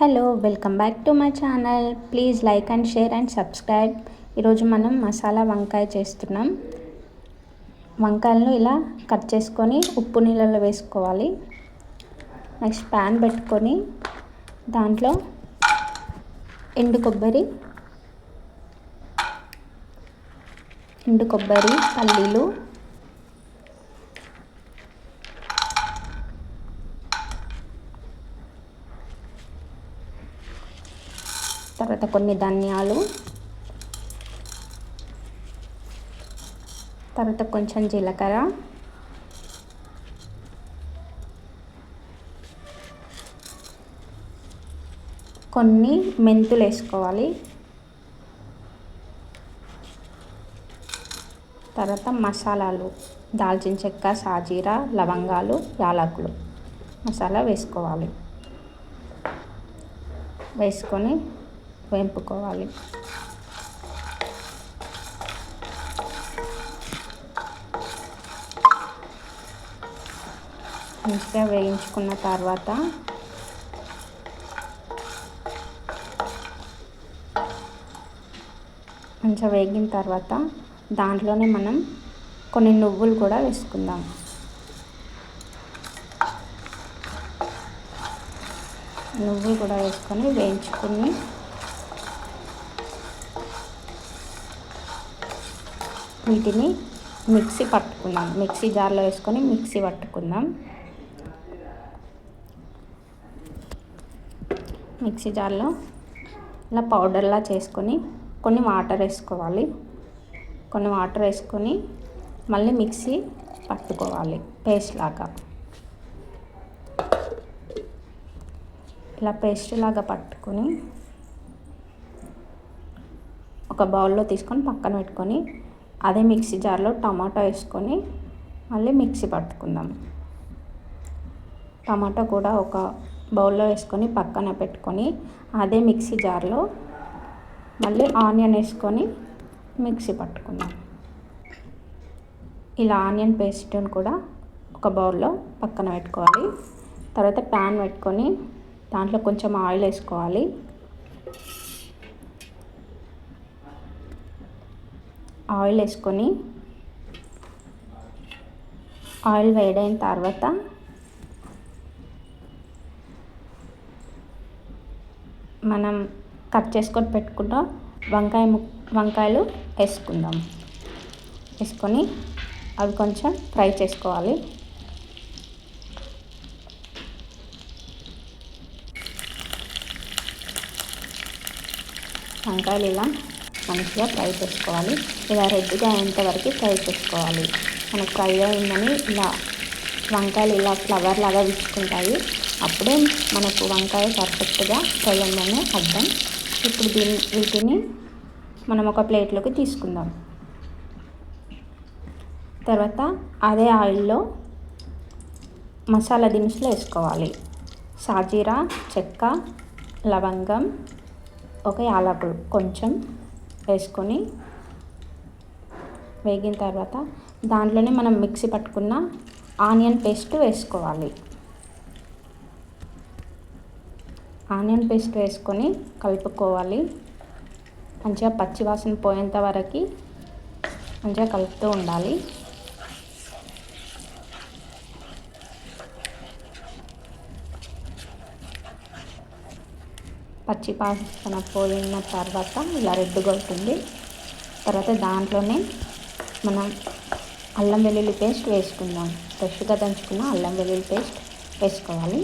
Hello welcome back to my channel. Please like and share and subscribe. ఈరోజు మనం మసాలా వంకాయ చేస్తున్నాం. వంకాయలను ఇలా కట్ చేసుకొని ఉప్పు నీళ్ళలో వేసుకోవాలి. నెక్స్ట్ ప్యాన్ పెట్టుకొని దాంట్లో ఎండు కొబ్బరి ఎండు కొబ్బరి పల్లీలు తర్వాత కొన్ని ధనియాలు. తర్వాత కొంచెం జీలకర్ర. కొన్ని మెంతులు వేసుకోవాలి. తర్వాత మసాలాలు దాల్చిన చెక్క సాజీరా లవంగాలు యాలకులు. మసాలా వేసుకోవాలి. వేసుకొని వేంపుకోవాలి. మంచిగా వేయించుకున్న తర్వాత మంచిగా వేగిన తర్వాత దాంట్లోనే మనం కొన్ని నువ్వులు కూడా వేసుకుందాం. నువ్వులు కూడా వేసుకొని వేయించుకుని వీటిని మిక్సీ పట్టుకుందాం. మిక్సీ జార్లో వేసుకొని మిక్సీ పట్టుకుందాం. మిక్సీ జార్లో ఇలా పౌడర్లా చేసుకొని కొన్ని వాటర్ వేసుకోవాలి. కొన్ని వాటర్ వేసుకొని మళ్ళీ మిక్సీ పట్టుకోవాలి. పేస్ట్ లాగా. ఇలా పేస్ట్ లాగా పట్టుకొని ఒక బౌల్లో తీసుకొని పక్కన పెట్టుకొని అదే మిక్సీ జార్లో టమాటా వేసుకొని మళ్ళీ మిక్సీ పట్టుకుందాం. టమాటా కూడా ఒక బౌల్లో వేసుకొని పక్కన పెట్టుకొని అదే మిక్సీ జార్లో మళ్ళీ ఆనియన్ వేసుకొని మిక్సీ పట్టుకుందాం. ఇలా ఆనియన్ పేస్ట్ని కూడా ఒక బౌల్లో పక్కన పెట్టుకోవాలి. తర్వాత ప్యాన్ పెట్టుకొని దాంట్లో కొంచెం ఆయిల్ వేసుకోవాలి. ఆయిల్ వేసుకొని ఆయిల్ వేడైన తర్వాత మనం కట్ చేసుకొని పెట్టుకున్న వంకాయ ము వంకాయలు వేసుకుందాం. వేసుకొని అవి కొంచెం ఫ్రై చేసుకోవాలి. వంకాయలు ఇలా మంచిగా ఫ్రై చేసుకోవాలి. ఇలా రెడ్గా అయ్యేంతవరకు ఫ్రై చేసుకోవాలి. మనకు ఫ్రై అయిందని ఇలా వంకాయలు ఇలా ఫ్లవర్ లాగా విచ్చుకుంటాయి. అప్పుడే మనకు వంకాయ పర్ఫెక్ట్గా ఫ్రై అయిందని అర్థం. ఇప్పుడు దీని వీటిని మనం ఒక ప్లేట్లోకి తీసుకుందాం. తర్వాత అదే ఆయిల్లో మసాలా దినుసులు వేసుకోవాలి. సాజీరా చెక్క లవంగం ఒక యాలకులు కొంచెం వేసుకొని వేగిన తర్వాత దాంట్లోనే మనం మిక్సీ పట్టుకున్న ఆనియన్ పేస్ట్ వేసుకోవాలి. ఆనియన్ పేస్ట్ వేసుకొని కలుపుకోవాలి. మంచిగా పచ్చివాసన పోయేంత వరకు మంచిగా కలుపుతూ ఉండాలి. పచ్చి వాసన పోయిన తర్వాత ఇలా రెడ్గా అవుతుంది తర్వాత దాంట్లోనే మనం అల్లం వెల్లుల్లి పేస్ట్ వేసుకుందాం. ఫ్రెష్గా దంచుకున్న అల్లం వెల్లుల్లి పేస్ట్ వేసుకోవాలి.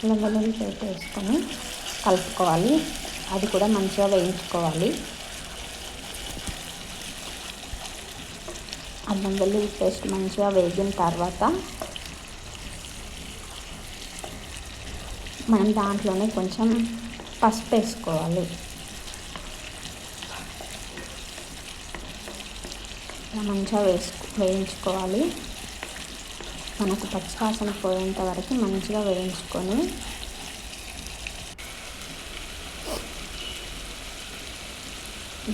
అల్లం వెల్లుల్లి పేస్ట్ వేసుకొని కలుపుకోవాలి. అది కూడా మంచిగా వేయించుకోవాలి. అల్లం వెల్లుల్లి పేస్ట్ మంచిగా వేగిన తర్వాత మనం దాంట్లోనే కొంచెం పసుపు వేసుకోవాలి. మంచిగా వేసుకు వేయించుకోవాలి. మనకు పచ్చివాసన పోయేంత వరకు మంచిగా వేయించుకొని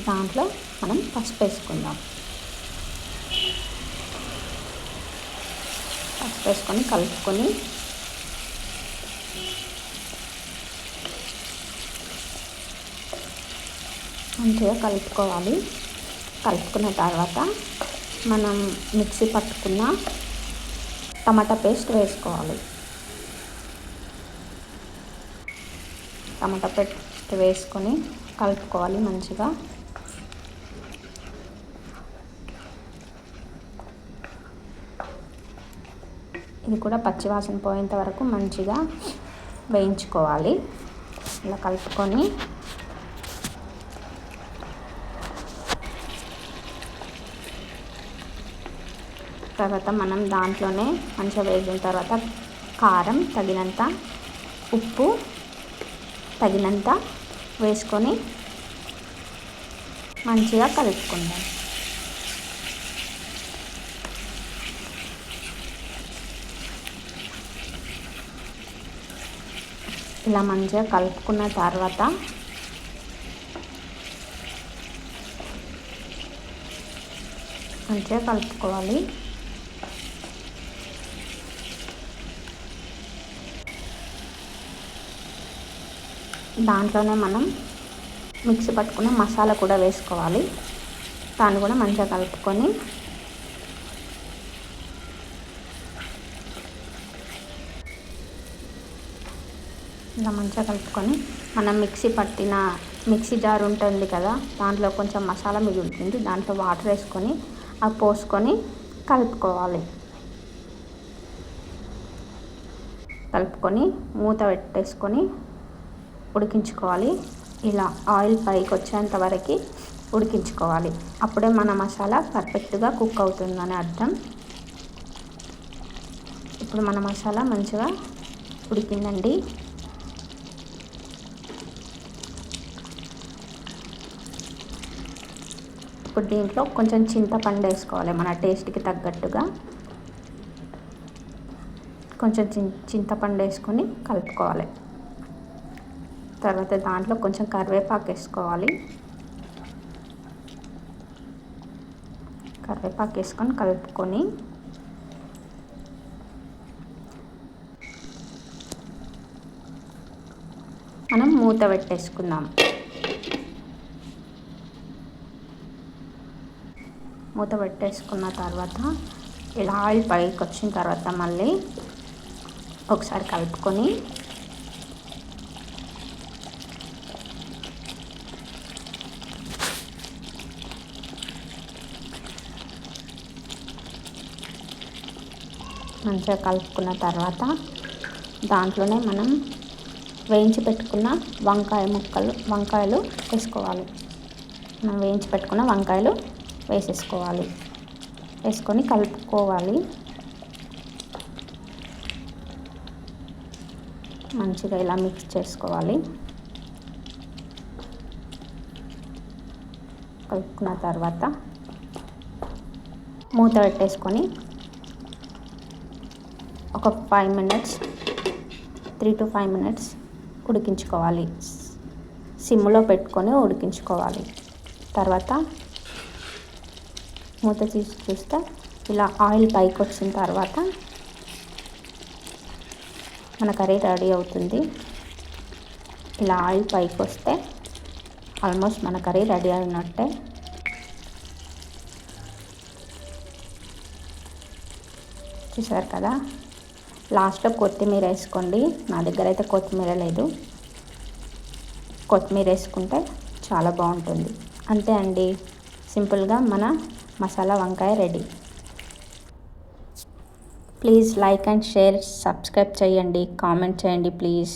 దాంట్లో మనం పసుపు వేసుకుందాం. పసుపు వేసుకొని కలుపుకొని మంచిగా కలుపుకోవాలి. కలుపుకున్న తర్వాత మనం మిక్సీ పట్టుకున్న టమాటా పేస్ట్ వేసుకోవాలి. టమాటా పేస్ట్ వేసుకొని కలుపుకోవాలి మంచిగా. ఇది కూడా పచ్చివాసన పోయేంత వరకు మంచిగా వేయించుకోవాలి. ఇలా కలుపుకొని తర్వాత మనం దాంట్లోనే మంచిగా వేసిన తర్వాత కారం తగినంత ఉప్పు తగినంత వేసుకొని మంచిగా కలుపుకుందాం. ఇలా మంచిగా కలుపుకున్న తర్వాత మంచిగా కలుపుకోవాలి. దాంట్లోనే మనం మిక్సీ పట్టుకున్న మసాలా కూడా వేసుకోవాలి. దాన్ని కూడా మంచిగా కలుపుకొని ఇలా మంచిగా కలుపుకొని మనం మిక్సీ పట్టిన మిక్సీ జార్ ఉంటుంది కదా దాంట్లో కొంచెం మసాలా మిగులుతుంది దాంట్లో వాటర్ వేసుకొని అది పోసుకొని కలుపుకోవాలి. కలుపుకొని మూత పెట్టేసుకొని ఉడికించుకోవాలి. ఇలా ఆయిల్ పైకి వచ్చేంత వరకు ఉడికించుకోవాలి. అప్పుడే మన మసాలా పర్ఫెక్ట్గా కుక్ అవుతుందని అర్థం. ఇప్పుడు మన మసాలా మంచిగా ఉడికిందండి. ఇప్పుడు దీంట్లో కొంచెం చింతపండు వేసుకోవాలి మన టేస్ట్కి తగ్గట్టుగా. కొంచెం చింతపండు వేసుకొని కలుపుకోవాలి. తర్వాత దాంట్లో కొంచెం కరివేపాకు వేసుకోవాలి. కరివేపాకు వేసుకొని కలుపుకొని. మనం మూత పెట్టేసుకుందాం. మూత పెట్టేసుకున్న తర్వాత ఇలా ఆయిల్ పైకి వచ్చిన తర్వాత మళ్ళీ ఒకసారి కలుపుకొని మంచిగా కలుపుకున్న తర్వాత దాంట్లోనే మనం వేయించి పెట్టుకున్న వంకాయ ముక్కలు వంకాయలు వేసుకోవాలి. మనం వేయించి పెట్టుకున్న వంకాయలు వేసేసుకోవాలి. వేసుకొని కలుపుకోవాలి. మంచిగా ఇలా మిక్స్ చేసుకోవాలి. కలుపుకున్న తర్వాత మూత పెట్టేసుకొని ఒక five minutes three to five minutes ఉడికించుకోవాలి. సిమ్లో పెట్టుకొని ఉడికించుకోవాలి. తర్వాత మూత తీసి చూస్తే. ఇలా ఆయిల్ పైకి వచ్చిన తర్వాత మన కర్రీ రెడీ అవుతుంది. ఇలా ఆయిల్ పైకి వస్తే ఆల్మోస్ట్ మన కర్రీ రెడీ అయినట్టే. చూసారు కదా? లాస్ట్లో కొత్తిమీర వేసుకోండి. నా దగ్గర అయితే కొత్తిమీర లేదు. కొత్తిమీర వేసుకుంటే చాలా బాగుంటుంది. అంతే అండి. సింపుల్గా మన మసాలా వంకాయ ready. Please like and share subscribe చేయండి కామెంట్ చేయండి ప్లీజ్.